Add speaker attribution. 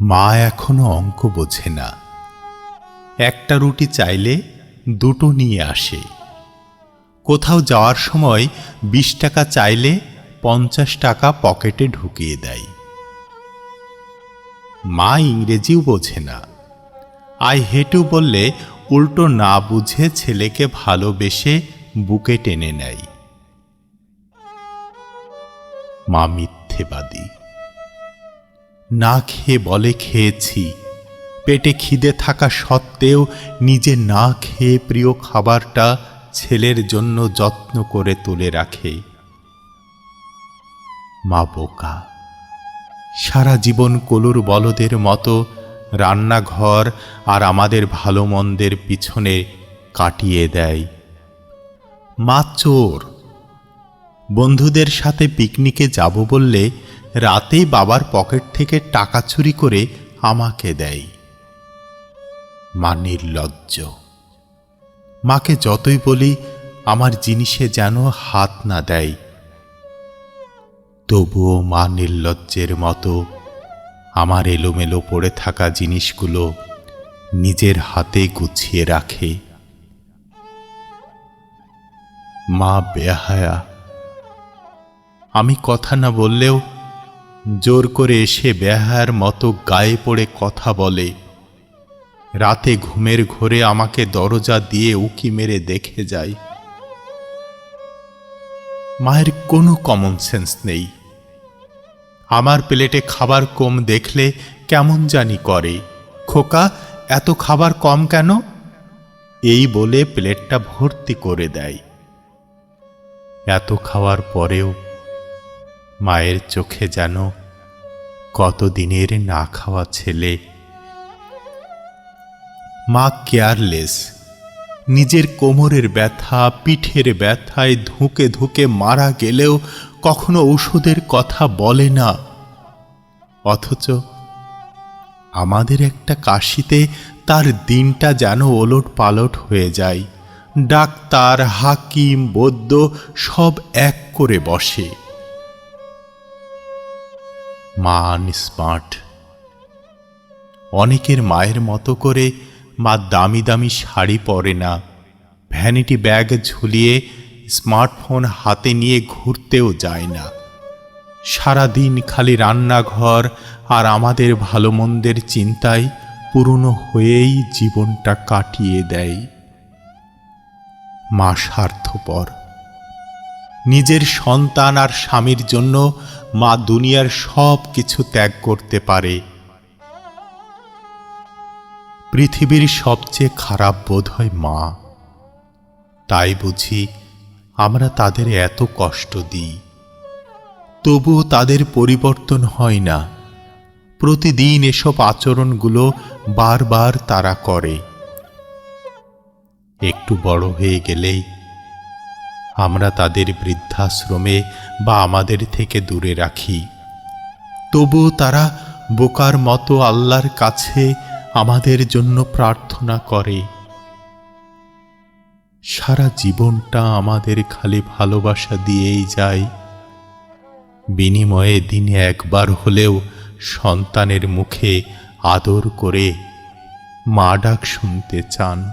Speaker 1: মা এখনও অঙ্ক বোঝে না। একটা রুটি চাইলে দুটো নিয়ে আসে। কোথাও যাওয়ার সময় বিশ টাকা চাইলে পঞ্চাশ টাকা পকেটে ঢুকিয়ে দেয়। মা ইংরেজিও বোঝে না। আই হেটু বললে উল্টো না বুঝে ছেলেকে ভালোবেসে বুকে টেনে নেয়। মা মিথ্যেবাদী। না খেয়ে বলে খেয়েছি। পেটে খিদে থাকা সত্ত্বেও নিজে না খেয়ে প্রিয় খাবারটা ছেলের জন্য যত্ন করে তুলে রাখে। মা বোকা। সারা জীবন কলুর বলদের মতো রান্নাঘর আর আমাদের ভালো মন্দের পিছনে কাটিয়ে দেয়। মা চোর। বন্ধুদের সাথে পিকনিকে যাব বললে রাতেই বাবার পকেট থেকে টাকা চুরি করে আমাকে দেয়। মা নির্লজ্জ। মাকে যতই বলি, আমার জিনিসে যেন হাত না দেয়। তবুও মা নির্লজ্জের মতো আমার এলোমেলো পড়ে থাকা জিনিসগুলো নিজের হাতে গুছিয়ে রাখে। মা বেহায়া। আমি কথা না বললেও জোর করে এসে বেহায়ার মতো গায়ে পড়ে কথা বলে। রাতে ঘুমের ঘোরে আমাকে দরজা দিয়ে উকি মেরে দেখে যায়। মায়ের কোনো কমন সেন্স নেই। আমার প্লেটে খাবার কম দেখলে কেমন জানি করে। খোকা, এত খাবার কম কেন? এই বলে প্লেটটা ভর্তি করে দেয়। এত খাওয়ার পরেও মায়ের চোখে যেন কতদিনের না খাওয়া ছেলে? মা কেয়ারলেস। নিজের কোমরের ব্যথা, পিঠের ব্যথায় ধুকে ধুকে মারা গেলেও কখনো ঔষধের কথা বলে না। অথচ আমাদের একটা কাশিতে তার দিনটা যেন ওলট পালট হয়ে যায়। ডাক্তার, হাকিম, বৈদ্য সব এক করে বসে। মা স্মার্ট অনেকের মায়ের মতো করে মা দামি দামি শাড়ি পরে না। ভ্যানিটি ব্যাগ ঝুলিয়ে স্মার্টফোন হাতে নিয়ে ঘুরতেও যায় না। সারাদিন খালি রান্নাঘর আর আমাদের ভালো মন্দের চিন্তায় পুরনো হয়েই জীবনটা কাটিয়ে দেয়। মা স্বার্থপর। নিজের সন্তান আর স্বামীর জন্য মা দুনিয়ার সব কিছু ত্যাগ করতে পারে। পৃথিবীর সবচেয়ে খারাপ বোধ হয় মা। তাই বুঝি আমরা তাদের এত কষ্ট দিই। তবুও তাদের পরিবর্তন হয় না। প্রতিদিন এসব আচরণগুলো বারবার তারা করে। একটু বড় হয়ে গেলেই আমরা তাদের বৃদ্ধাশ্রমে বা আমাদের থেকে দূরে রাখি। তবুও তারা বোকার মতো আল্লাহর কাছে আমাদের জন্য প্রার্থনা করে। সারা জীবনটা আমাদের খালি ভালোবাসা দিয়েই যায়। বিনিময়ে দিনে একবার হলেও সন্তানের মুখে আদর করে মা ডাক শুনতে চান।